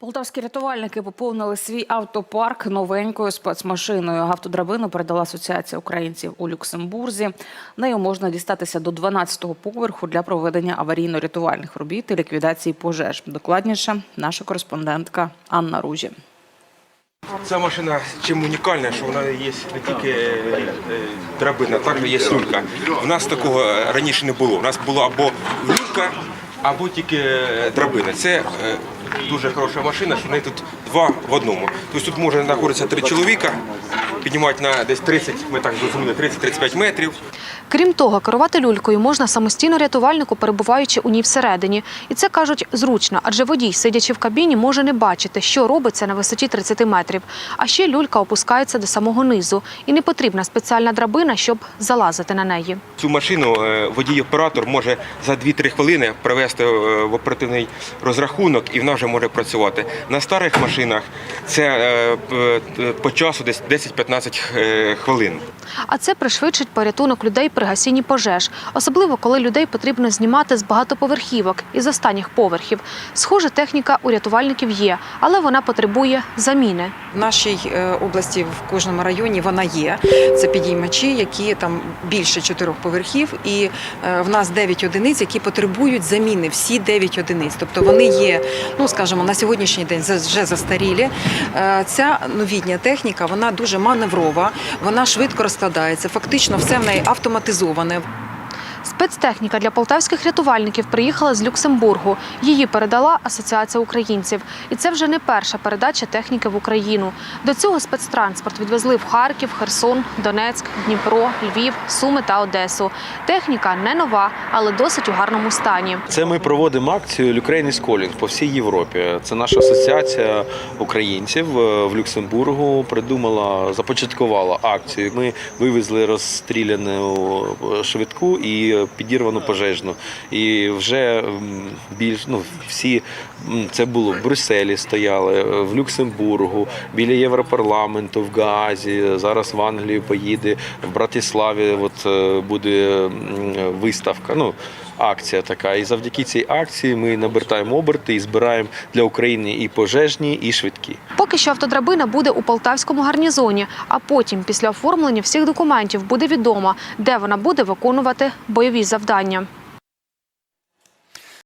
Полтавські рятувальники поповнили свій автопарк новенькою спецмашиною. Автодрабину передала Асоціація українців у Люксембурзі. Нею можна дістатися до 12-го поверху для проведення аварійно-рятувальних робіт і ліквідації пожеж. Докладніше наша кореспондентка Анна Ружі. Ця машина чим унікальна, що вона є не тільки е, е, драбина, також є люлька. У нас такого раніше не було. У нас було або люлька, або тільки е, драбина. Це дуже хороша машина, що в тут два в одному. Тобто тут може знаходитися три чоловіка, піднімати на десь 30, ми так зрозуміли, 30-35 метрів. Крім того, керувати люлькою можна самостійно рятувальнику, перебуваючи у ній всередині. І це кажуть зручно, адже водій, сидячи в кабіні, може не бачити, що робиться на висоті 30 метрів. А ще люлька опускається до самого низу, і не потрібна спеціальна драбина, щоб залазити на неї. Цю машину е, водій-оператор може за 2-3 хвилини привести е, в оперативний розрахунок і вона вже може працювати. На старих машинах це е, по часу десь 10-15 е, хвилин. А це пришвидшить порятунок людей при гасінні пожеж, особливо коли людей потрібно знімати з багатоповерхівок і з останніх поверхів. Схожа техніка у рятувальників є, але вона потребує заміни. В нашій е, області в кожному районі вона є. Це підіймачі, які там більше чотирьох поверхів, і е, в нас 9 одиниць, які потребують заміни. Всі 9 одиниць. Тобто вони є, ну скажімо, на сьогоднішній день за- вже застарілі. Ця новітня техніка вона дуже маневрова, вона швидко розкладається. Фактично, все в неї автоматизоване. Спецтехніка для полтавських рятувальників приїхала з Люксембургу. Її передала Асоціація українців. І це вже не перша передача техніки в Україну. До цього спецтранспорт відвезли в Харків, Херсон, Донецьк, Дніпро, Львів, Суми та Одесу. Техніка не нова, але досить у гарному стані. Це ми проводимо акцію is Calling по всій Європі. Це наша асоціація українців е, в Люксембургу придумала, започаткувала акцію. Ми вивезли розстріляну е, швидку і підірвану пожежну. І вже більш ну всі це було в Брюсселі, стояли, е, в Люксембургу, біля Європарламенту, в Гаазі. Зараз в Англію поїде, в Братиславі. От е, буде виставка. Ну акція така. І завдяки цій акції ми набертаємо оберти і збираємо для України і пожежні, і швидкі. Поки що автодрабина буде у полтавському гарнізоні, а потім, після оформлення всіх документів, буде відомо, де вона буде виконувати бойові завдання.